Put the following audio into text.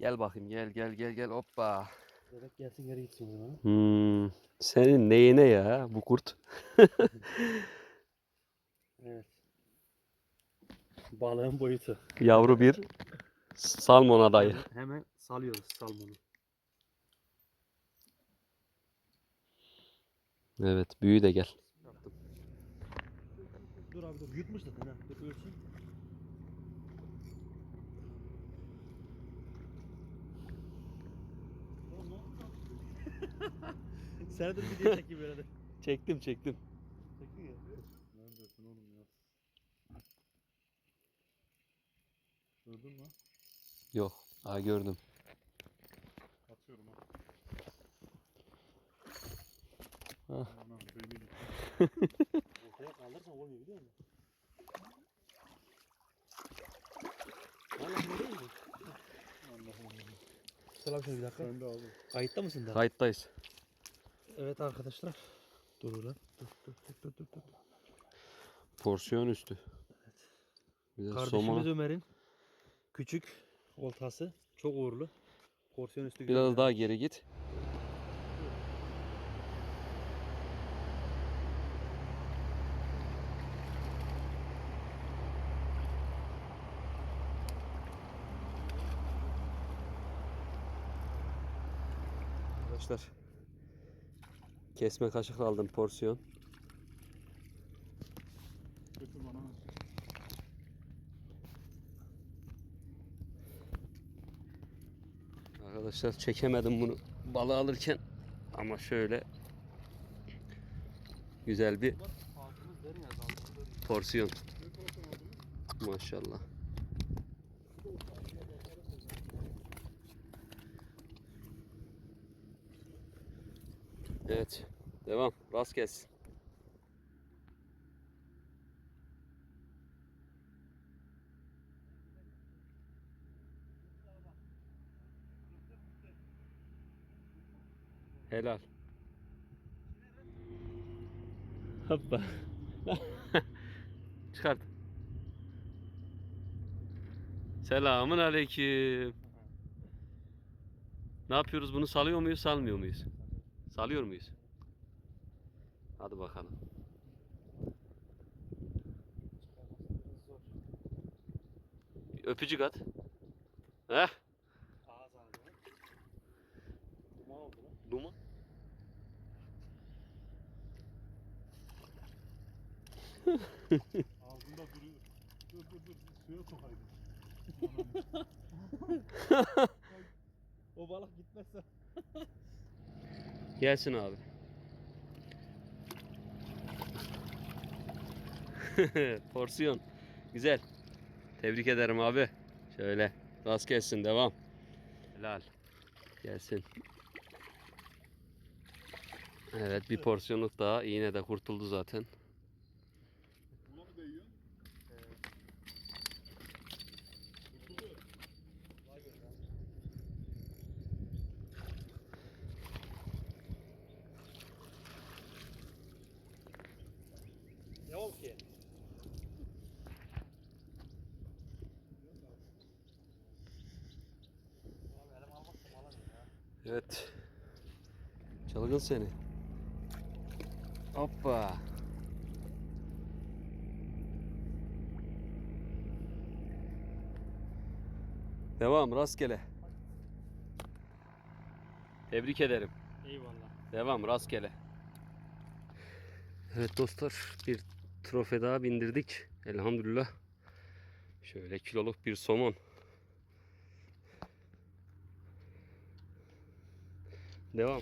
Gel bakayım gel gel gel gel hoppa. Bebek gelsin geri gitsin o zaman. Hmm, senin neyine ya bu kurt? Evet. Balığın boyutu. Yavru bir salmon adayı. Hemen, hemen salıyoruz salmonu. Evet büyü de gel. Dur abi dur yutmuş zaten ha. Dur ölsün. Sen dur video çekeyim böyle. Çektim çektim. Çektin ya. Neredesin oğlum ya? Gördün mü? Yok. Aa gördüm. Atıyorum ha. Ah. Anam beyni gitti. Ortaya kaldırsan olmuyor biliyor musun? Allah'ım. Selam şöyle bir dakika. Sen de abi. Kayıtta mısın daha? Kayıttayız. Evet arkadaşlar. Dur ulan. Dur dur dur dur dur. dur. Porsiyon üstü. Güzel Kardeşimiz somon. Ömer'in küçük oltası. Çok uğurlu. Porsiyon üstü güzel Biraz daha geri git. Arkadaşlar kesme kaşıkla aldım porsiyon. Arkadaşlar çekemedim bunu balığı alırken ama şöyle güzel bir porsiyon. Maşallah. Evet. Devam. Rast gelsin. Helal. Hoppa. Çıkart. Selamun aleyküm. Ne yapıyoruz bunu salıyor muyuz salmıyor muyuz? Salıyor muyuz? Hadi bakalım. Bir öpücük at. Heh. Duman oldu lan. Duman. Ağzında duruyor. Dur dur dur. Suya sokayım. O balık gitmezse. Gelsin abi. Porsiyon. Güzel. Tebrik ederim abi. Şöyle. Rast gelsin. Devam. Helal. Gelsin. Evet bir porsiyonluk daha. İğne de kurtuldu zaten. Evet. Çılgın seni. Hoppa. Devam rastgele. Tebrik ederim. Eyvallah. Devam rastgele. Evet dostlar bir trofe daha bindirdik. Elhamdülillah. Şöyle kiloluk bir somon. Devam.